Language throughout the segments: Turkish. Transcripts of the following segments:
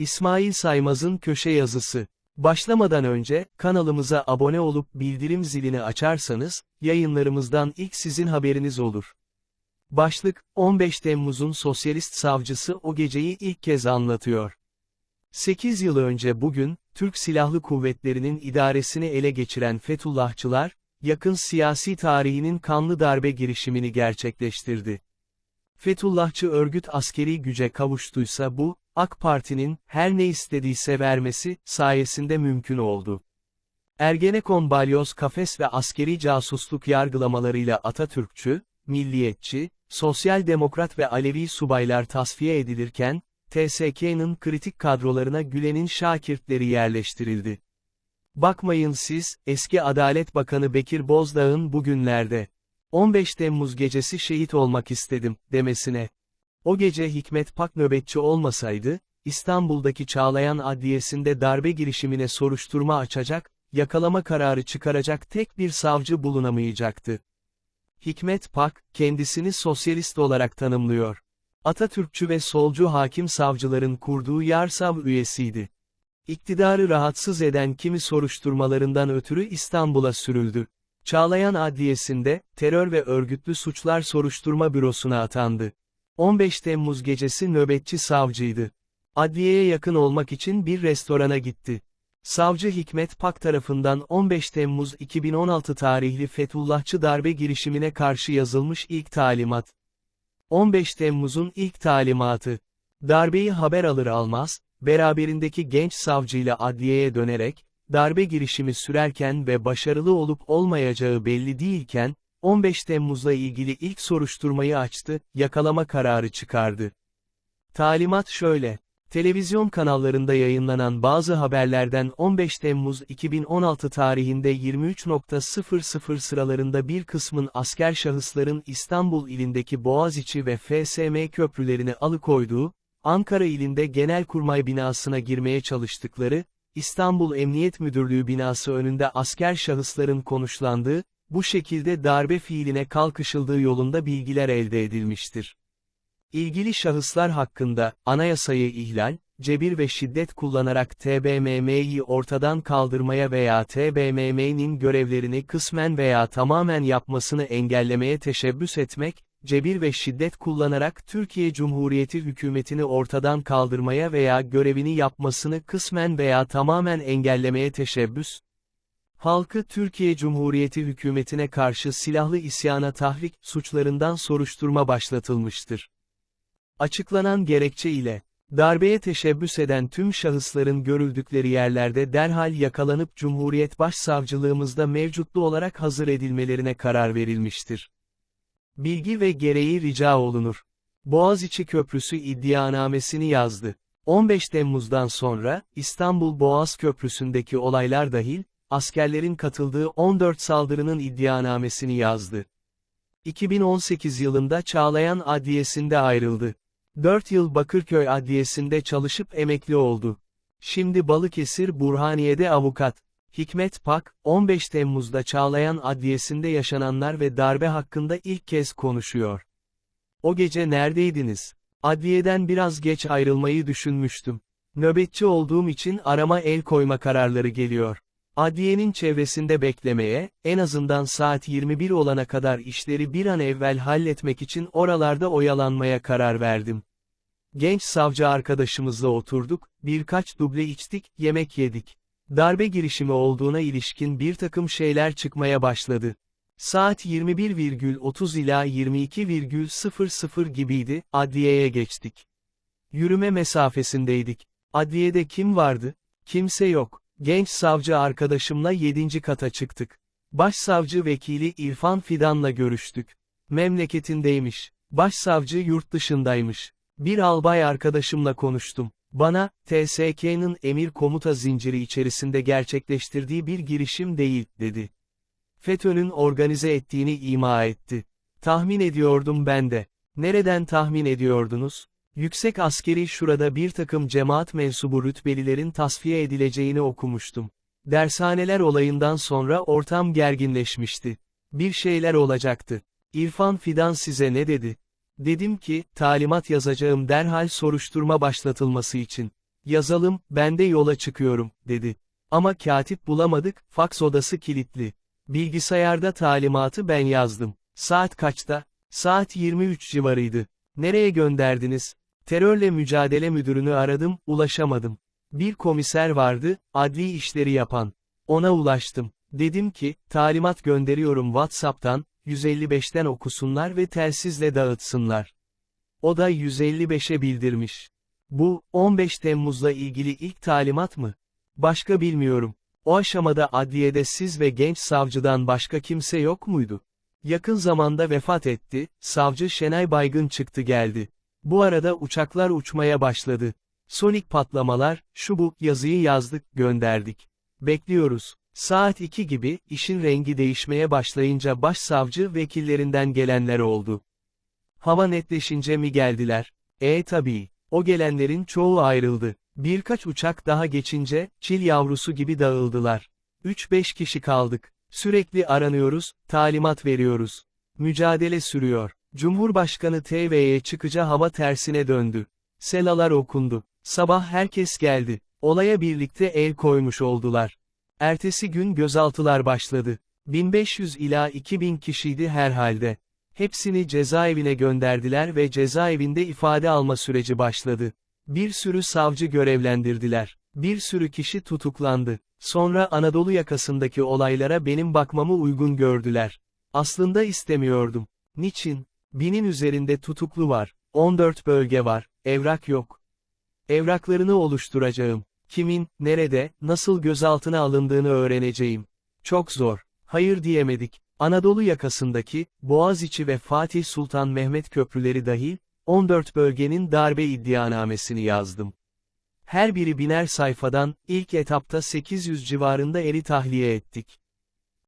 İsmail Saymaz'ın köşe yazısı. Başlamadan önce, kanalımıza abone olup bildirim zilini açarsanız, yayınlarımızdan ilk sizin haberiniz olur. Başlık, 15 Temmuz'un sosyalist savcısı o geceyi ilk kez anlatıyor. 8 yıl önce bugün, Türk Silahlı Kuvvetleri'nin idaresini ele geçiren Fethullahçılar, yakın siyasi tarihinin kanlı darbe girişimini gerçekleştirdi. Fethullahçı örgüt askeri güce kavuştuysa bu, AK Parti'nin, her ne istediyse vermesi, sayesinde mümkün oldu. Ergenekon balyoz kafes ve askeri casusluk yargılamalarıyla Atatürkçü, milliyetçi, sosyal demokrat ve Alevi subaylar tasfiye edilirken, TSK'nın kritik kadrolarına Gülen'in şakirtleri yerleştirildi. Bakmayın siz, eski Adalet Bakanı Bekir Bozdağ'ın bugünlerde, 15 Temmuz gecesi şehit olmak istedim, demesine. O gece Hikmet Pak nöbetçi olmasaydı, İstanbul'daki Çağlayan Adliyesi'nde darbe girişimine soruşturma açacak, yakalama kararı çıkaracak tek bir savcı bulunamayacaktı. Hikmet Pak, kendisini sosyalist olarak tanımlıyor. Atatürkçü ve solcu hakim savcıların kurduğu Yarsav üyesiydi. İktidarı rahatsız eden kimi soruşturmalarından ötürü İstanbul'a sürüldü. Çağlayan Adliyesi'nde, terör ve örgütlü suçlar soruşturma bürosuna atandı. 15 Temmuz gecesi nöbetçi savcıydı. Adliyeye yakın olmak için bir restorana gitti. Savcı Hikmet Pak tarafından 15 Temmuz 2016 tarihli Fethullahçı darbe girişimine karşı yazılmış ilk talimat. 15 Temmuz'un ilk talimatı. Darbeyi haber alır almaz, beraberindeki genç savcıyla adliyeye dönerek, darbe girişimi sürerken ve başarılı olup olmayacağı belli değilken, 15 Temmuz'la ilgili ilk soruşturmayı açtı, yakalama kararı çıkardı. Talimat şöyle. Televizyon kanallarında yayınlanan bazı haberlerden 15 Temmuz 2016 tarihinde 23.00 sıralarında bir kısmın asker şahısların İstanbul ilindeki Boğaziçi ve FSM köprülerini alıkoyduğu, Ankara ilinde Genelkurmay binasına girmeye çalıştıkları, İstanbul Emniyet Müdürlüğü binası önünde asker şahısların konuşlandığı, bu şekilde darbe fiiline kalkışıldığı yolunda bilgiler elde edilmiştir. İlgili şahıslar hakkında, anayasayı ihlal, cebir ve şiddet kullanarak TBMM'yi ortadan kaldırmaya veya TBMM'nin görevlerini kısmen veya tamamen yapmasını engellemeye teşebbüs etmek, cebir ve şiddet kullanarak Türkiye Cumhuriyeti hükümetini ortadan kaldırmaya veya görevini yapmasını kısmen veya tamamen engellemeye teşebbüs, halkı Türkiye Cumhuriyeti hükümetine karşı silahlı isyana tahrik suçlarından soruşturma başlatılmıştır. Açıklanan gerekçe ile, darbeye teşebbüs eden tüm şahısların görüldükleri yerlerde derhal yakalanıp Cumhuriyet Başsavcılığımızda mevcutlu olarak hazır edilmelerine karar verilmiştir. Bilgi ve gereği rica olunur. Boğaziçi Köprüsü iddianamesini yazdı. 15 Temmuz'dan sonra, İstanbul Boğaz Köprüsü'ndeki olaylar dahil, askerlerin katıldığı 14 saldırının iddianamesini yazdı. 2018 yılında Çağlayan Adliyesi'nde ayrıldı. 4 yıl Bakırköy Adliyesi'nde çalışıp emekli oldu. Şimdi Balıkesir Burhaniye'de avukat. Hikmet Pak, 15 Temmuz'da Çağlayan Adliyesi'nde yaşananlar ve darbe hakkında ilk kez konuşuyor. O gece neredeydiniz? Adliyeden biraz geç ayrılmayı düşünmüştüm. Nöbetçi olduğum için arama el koyma kararları geliyor. Adliyenin çevresinde beklemeye, en azından saat 21 olana kadar işleri bir an evvel halletmek için oralarda oyalanmaya karar verdim. Genç savcı arkadaşımızla oturduk, birkaç duble içtik, yemek yedik. Darbe girişimi olduğuna ilişkin bir takım şeyler çıkmaya başladı. Saat 21,30 ila 22,00 gibiydi, adliyeye geçtik. Yürüme mesafesindeydik. Adliyede kim vardı? Kimse yok. Genç savcı arkadaşımla 7. kata çıktık. Başsavcı vekili İrfan Fidan'la görüştük. Memleketindeymiş. Başsavcı yurt dışındaymış. Bir albay arkadaşımla konuştum. Bana, TSK'nın emir komuta zinciri içerisinde gerçekleştirdiği bir girişim değil, dedi. FETÖ'nün organize ettiğini ima etti. Tahmin ediyordum ben de. Nereden tahmin ediyordunuz? Yüksek askeri şurada bir takım cemaat mensubu rütbelilerin tasfiye edileceğini okumuştum. Dershaneler olayından sonra ortam gerginleşmişti. Bir şeyler olacaktı. İrfan Fidan size ne dedi? Dedim ki, talimat yazacağım derhal soruşturma başlatılması için. Yazalım, ben de yola çıkıyorum, dedi. Ama katip bulamadık, faks odası kilitli. Bilgisayarda talimatı ben yazdım. Saat kaçta? Saat 23 civarıydı. Nereye gönderdiniz? Terörle mücadele müdürünü aradım, ulaşamadım. Bir komiser vardı, adli işleri yapan. Ona ulaştım. Dedim ki, talimat gönderiyorum WhatsApp'tan, 155'ten okusunlar ve telsizle dağıtsınlar. O da 155'e bildirmiş. Bu, 15 Temmuz'la ilgili ilk talimat mı? Başka bilmiyorum. O aşamada adliyede siz ve genç savcıdan başka kimse yok muydu? Yakın zamanda vefat etti, savcı Şenay Baygın çıktı geldi. Bu arada uçaklar uçmaya başladı. Sonik patlamalar, şu bu, yazıyı yazdık, gönderdik. Bekliyoruz. Saat 2 gibi, işin rengi değişmeye başlayınca başsavcı vekillerinden gelenler oldu. Hava netleşince mi geldiler? E tabii. O gelenlerin çoğu ayrıldı. Birkaç uçak daha geçince, çil yavrusu gibi dağıldılar. 3-5 kişi kaldık. Sürekli aranıyoruz, talimat veriyoruz. Mücadele sürüyor. Cumhurbaşkanı TV'ye çıkıca hava tersine döndü. Selalar okundu. Sabah herkes geldi. Olaya birlikte el koymuş oldular. Ertesi gün gözaltılar başladı. 1500 ila 2000 kişiydi herhalde. Hepsini cezaevine gönderdiler ve cezaevinde ifade alma süreci başladı. Bir sürü savcı görevlendirdiler. Bir sürü kişi tutuklandı. Sonra Anadolu yakasındaki olaylara benim bakmamı uygun gördüler. Aslında istemiyordum. Niçin? Binin üzerinde tutuklu var. 14 bölge var. Evrak yok. Evraklarını oluşturacağım. Kimin, nerede, nasıl gözaltına alındığını öğreneceğim. Çok zor. Hayır diyemedik. Anadolu yakasındaki, Boğaziçi ve Fatih Sultan Mehmet köprüleri dahil, 14 bölgenin darbe iddianamesini yazdım. Her biri biner sayfadan, ilk etapta 800 civarında eri tahliye ettik.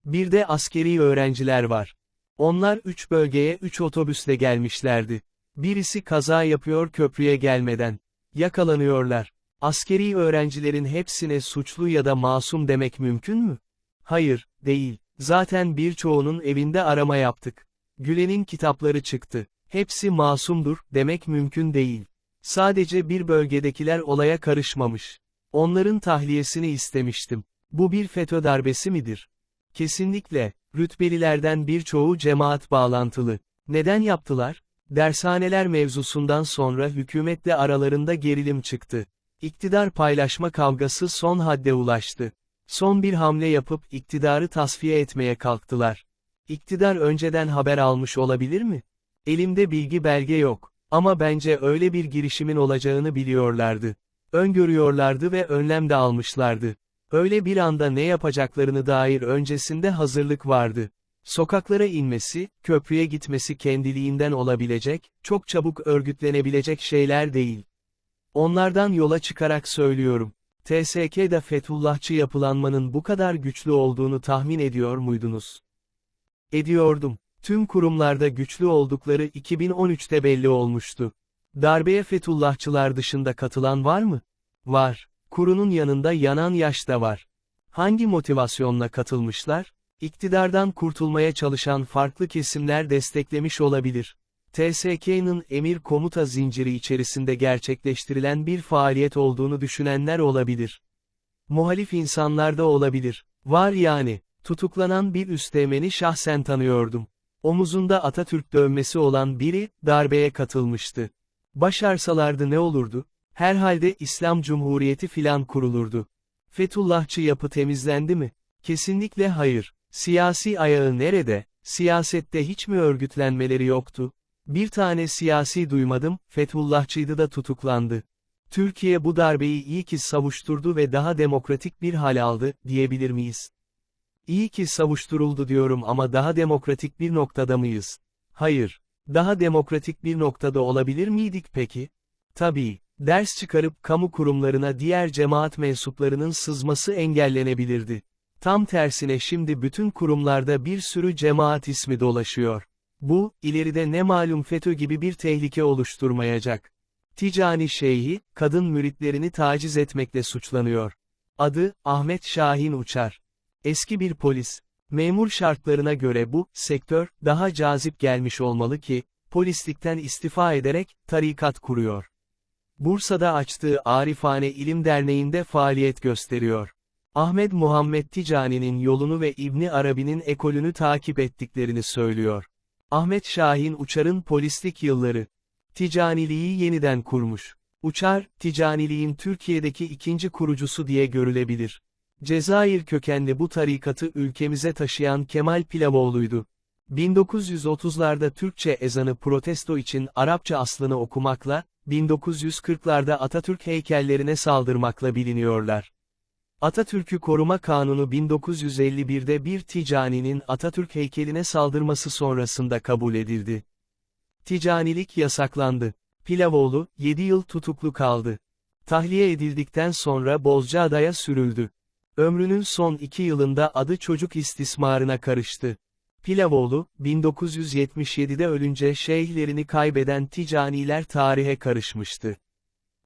Bir de askeri öğrenciler var. Onlar 3 bölgeye 3 otobüsle gelmişlerdi. Birisi kaza yapıyor köprüye gelmeden. Yakalanıyorlar. Askeri öğrencilerin hepsine suçlu ya da masum demek mümkün mü? Hayır, değil. Zaten birçoğunun evinde arama yaptık. Gülen'in kitapları çıktı. Hepsi masumdur, demek mümkün değil. Sadece bir bölgedekiler olaya karışmamış. Onların tahliyesini istemiştim. Bu bir FETÖ darbesi midir? Kesinlikle, rütbelilerden birçoğu cemaat bağlantılı. Neden yaptılar? Dershaneler mevzusundan sonra hükümetle aralarında gerilim çıktı. İktidar paylaşma kavgası son hadde ulaştı. Son bir hamle yapıp iktidarı tasfiye etmeye kalktılar. İktidar önceden haber almış olabilir mi? Elimde bilgi belge yok. Ama bence öyle bir girişimin olacağını biliyorlardı. Öngörüyorlardı ve önlem de almışlardı. Öyle bir anda ne yapacaklarını dair öncesinde hazırlık vardı. Sokaklara inmesi, köprüye gitmesi kendiliğinden olabilecek, çok çabuk örgütlenebilecek şeyler değil. Onlardan yola çıkarak söylüyorum. TSK'da Fethullahçı yapılanmanın bu kadar güçlü olduğunu tahmin ediyor muydunuz? Ediyordum. Tüm kurumlarda güçlü oldukları 2013'te belli olmuştu. Darbeye Fethullahçılar dışında katılan var mı? Var. Kurunun yanında yanan yaş da var. Hangi motivasyonla katılmışlar? İktidardan kurtulmaya çalışan farklı kesimler desteklemiş olabilir. TSK'nın emir komuta zinciri içerisinde gerçekleştirilen bir faaliyet olduğunu düşünenler olabilir. Muhalif insanlar da olabilir. Var yani, tutuklanan bir üstemeni şahsen tanıyordum. Omuzunda Atatürk dövmesi olan biri, darbeye katılmıştı. Başarsalardı ne olurdu? Herhalde İslam Cumhuriyeti filan kurulurdu. Fethullahçı yapı temizlendi mi? Kesinlikle hayır. Siyasi ayağı nerede? Siyasette hiç mi örgütlenmeleri yoktu? Bir tane siyasi duymadım, Fethullahçıydı da tutuklandı. Türkiye bu darbeyi iyi ki savuşturdu ve daha demokratik bir hal aldı, diyebilir miyiz? İyi ki savuşturuldu diyorum ama daha demokratik bir noktada mıyız? Hayır. Daha demokratik bir noktada olabilir miydik peki? Tabii. Ders çıkarıp kamu kurumlarına diğer cemaat mensuplarının sızması engellenebilirdi. Tam tersine şimdi bütün kurumlarda bir sürü cemaat ismi dolaşıyor. Bu, ileride ne malum FETÖ gibi bir tehlike oluşturmayacak. Ticani Şeyhi, kadın müritlerini taciz etmekle suçlanıyor. Adı, Ahmet Şahin Uçar. Eski bir polis. Memur şartlarına göre bu, sektör, daha cazip gelmiş olmalı ki, polislikten istifa ederek, tarikat kuruyor. Bursa'da açtığı Arifane İlim Derneği'nde faaliyet gösteriyor. Ahmet Muhammed Ticani'nin yolunu ve İbni Arabi'nin ekolünü takip ettiklerini söylüyor. Ahmet Şahin Uçar'ın polislik yılları. Ticaniliği yeniden kurmuş. Uçar, ticaniliğin Türkiye'deki ikinci kurucusu diye görülebilir. Cezayir kökenli bu tarikatı ülkemize taşıyan Kemal Pilavoğlu'ydu. 1930'larda Türkçe ezanı protesto için Arapça aslını okumakla, 1940'larda Atatürk heykellerine saldırmakla biliniyorlar. Atatürk'ü Koruma Kanunu 1951'de bir ticaninin Atatürk heykeline saldırması sonrasında kabul edildi. Ticanilik yasaklandı. Pilavoğlu, 7 yıl tutuklu kaldı. Tahliye edildikten sonra Bozcaada'ya sürüldü. Ömrünün son iki yılında adı çocuk istismarına karıştı. Pilavoğlu, 1977'de ölünce şeyhlerini kaybeden ticaniler tarihe karışmıştı.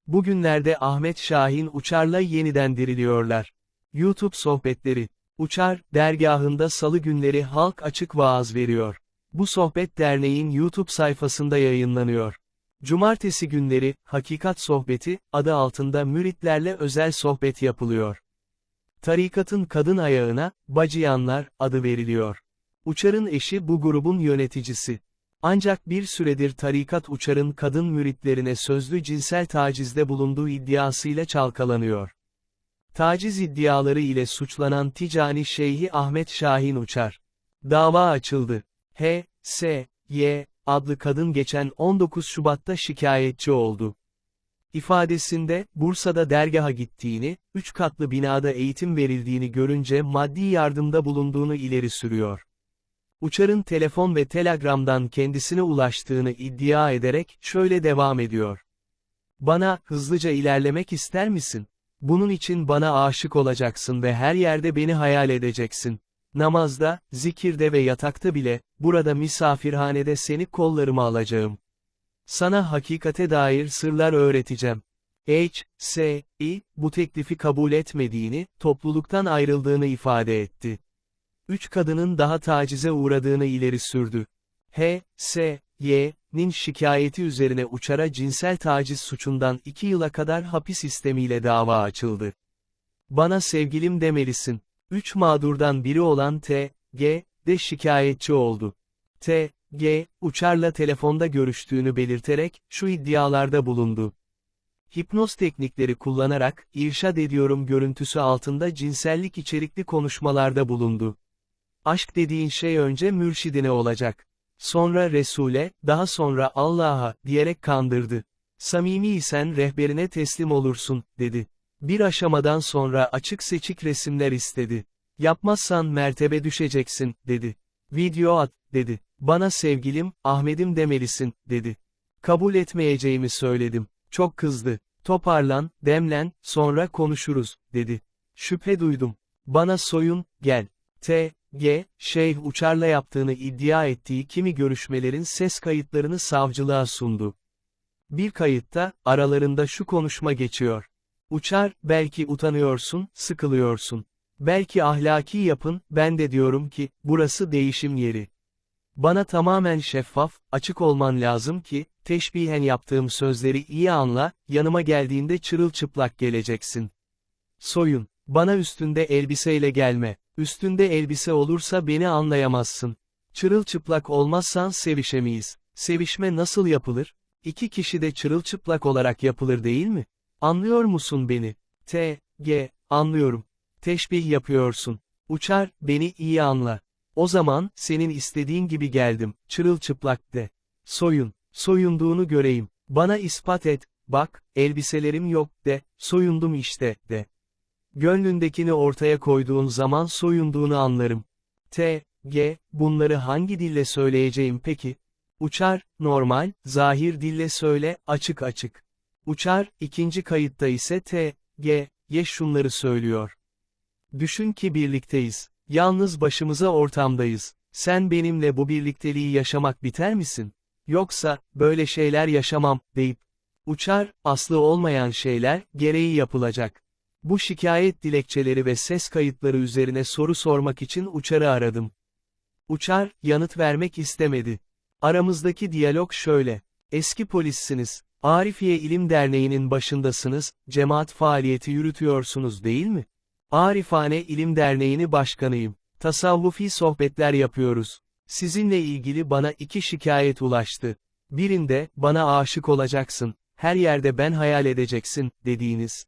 Bugünlerde Ahmet Şahin Uçar'la yeniden diriliyorlar. YouTube sohbetleri. Uçar, dergahında salı günleri halk açık vaaz veriyor. Bu sohbet derneğin YouTube sayfasında yayınlanıyor. Cumartesi günleri, Hakikat Sohbeti, adı altında müritlerle özel sohbet yapılıyor. Tarikatın kadın ayağına, Bacıyanlar, adı veriliyor. Uçar'ın eşi bu grubun yöneticisi. Ancak bir süredir tarikat Uçar'ın kadın müritlerine sözlü cinsel tacizde bulunduğu iddiasıyla çalkalanıyor. Taciz iddiaları ile suçlanan Ticani Şeyhi Ahmet Şahin Uçar. Dava açıldı. H. S. Y. adlı kadın geçen 19 Şubat'ta şikayetçi oldu. İfadesinde, Bursa'da dergaha gittiğini, üç katlı binada eğitim verildiğini görünce maddi yardımda bulunduğunu ileri sürüyor. Uçar'ın telefon ve telegramdan kendisine ulaştığını iddia ederek, şöyle devam ediyor. Bana, hızlıca ilerlemek ister misin? Bunun için bana aşık olacaksın ve her yerde beni hayal edeceksin. Namazda, zikirde ve yatakta bile, burada misafirhanede seni kollarıma alacağım. Sana hakikate dair sırlar öğreteceğim. H. S. I. bu teklifi kabul etmediğini, topluluktan ayrıldığını ifade etti. Üç kadının daha tacize uğradığını ileri sürdü. H. S. Y.'nin şikayeti üzerine uçara cinsel taciz suçundan iki yıla kadar hapis istemiyle dava açıldı. Bana sevgilim demelisin. Üç mağdurdan biri olan T. G. de şikayetçi oldu. T. G. Uçar'la telefonda görüştüğünü belirterek, şu iddialarda bulundu. Hipnoz teknikleri kullanarak, irşad ediyorum görüntüsü altında cinsellik içerikli konuşmalarda bulundu. Aşk dediğin şey önce mürşidine olacak. Sonra Resul'e, daha sonra Allah'a, diyerek kandırdı. Samimi isen rehberine teslim olursun, dedi. Bir aşamadan sonra açık seçik resimler istedi. Yapmazsan mertebe düşeceksin, dedi. Video at, dedi. Bana sevgilim, Ahmet'im demelisin, dedi. Kabul etmeyeceğimi söyledim. Çok kızdı. Toparlan, demlen, sonra konuşuruz, dedi. Şüphe duydum. Bana soyun, gel. T. G. Şeyh Uçar'la yaptığını iddia ettiği kimi görüşmelerin ses kayıtlarını savcılığa sundu. Bir kayıtta, aralarında şu konuşma geçiyor. Uçar, belki utanıyorsun, sıkılıyorsun. Belki ahlaki yapın, ben de diyorum ki, burası değişim yeri. Bana tamamen şeffaf, açık olman lazım ki, teşbihen yaptığım sözleri iyi anla, yanıma geldiğinde çırılçıplak geleceksin. Soyun, bana üstünde elbiseyle gelme, üstünde elbise olursa beni anlayamazsın. Çırılçıplak olmazsan sevişemeyiz. Sevişme nasıl yapılır? İki kişi de çırılçıplak olarak yapılır değil mi? Anlıyor musun beni? T, G, anlıyorum. Teşbih yapıyorsun. Uçar, beni iyi anla. O zaman, senin istediğin gibi geldim, çırılçıplak de. Soyun, soyunduğunu göreyim. Bana ispat et, bak, elbiselerim yok de, soyundum işte, de. Gönlündekini ortaya koyduğun zaman soyunduğunu anlarım. T, G, bunları hangi dille söyleyeceğim peki? Uçar, normal, zahir dille söyle, açık açık. Uçar, ikinci kayıtta ise T, G, Y şunları söylüyor. Düşün ki birlikteyiz. Yalnız başımıza ortamdayız. Sen benimle bu birlikteliği yaşamak biter misin? Yoksa, böyle şeyler yaşamam, deyip. Uçar, aslı olmayan şeyler, gereği yapılacak. Bu şikayet dilekçeleri ve ses kayıtları üzerine soru sormak için Uçar'ı aradım. Uçar, yanıt vermek istemedi. Aramızdaki diyalog şöyle. Eski polissiniz. Arifiye İlim Derneği'nin başındasınız, cemaat faaliyeti yürütüyorsunuz değil mi? Arifane İlim Derneği'ni başkanıyım. Tasavvufi sohbetler yapıyoruz. Sizinle ilgili bana iki şikayet ulaştı. Birinde, bana aşık olacaksın, her yerde ben hayal edeceksin, dediğiniz.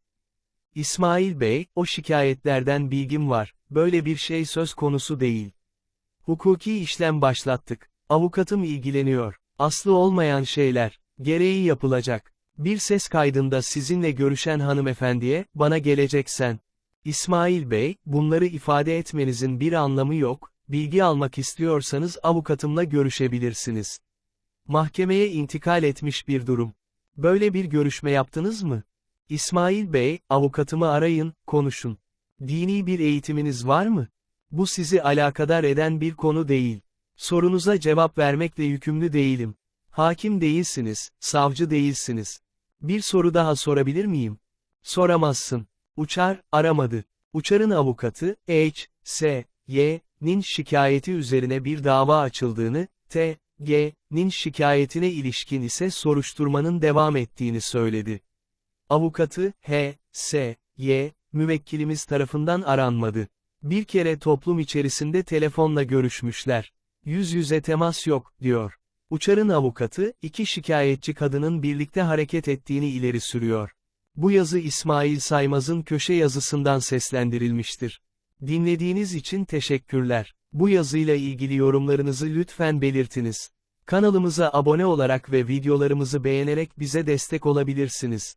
İsmail Bey, o şikayetlerden bilgim var, böyle bir şey söz konusu değil. Hukuki işlem başlattık. Avukatım ilgileniyor. Aslı olmayan şeyler, gereği yapılacak. Bir ses kaydında sizinle görüşen hanımefendiye, bana geleceksen. İsmail Bey, bunları ifade etmenizin bir anlamı yok, bilgi almak istiyorsanız avukatımla görüşebilirsiniz. Mahkemeye intikal etmiş bir durum. Böyle bir görüşme yaptınız mı? İsmail Bey, avukatımı arayın, konuşun. Dini bir eğitiminiz var mı? Bu sizi alakadar eden bir konu değil. Sorunuza cevap vermekle yükümlü değilim. Hakim değilsiniz, savcı değilsiniz. Bir soru daha sorabilir miyim? Soramazsın. Uçar, aramadı. Uçar'ın avukatı, H, S, Y''nin şikayeti üzerine bir dava açıldığını, T, G''nin şikayetine ilişkin ise soruşturmanın devam ettiğini söyledi. Avukatı, H, S, Y, müvekkilimiz tarafından aranmadı. Bir kere toplum içerisinde telefonla görüşmüşler. Yüz yüze temas yok, diyor. Uçar'ın avukatı, iki şikayetçi kadının birlikte hareket ettiğini ileri sürüyor. Bu yazı İsmail Saymaz'ın köşe yazısından seslendirilmiştir. Dinlediğiniz için teşekkürler. Bu yazıyla ilgili yorumlarınızı lütfen belirtiniz. Kanalımıza abone olarak ve videolarımızı beğenerek bize destek olabilirsiniz.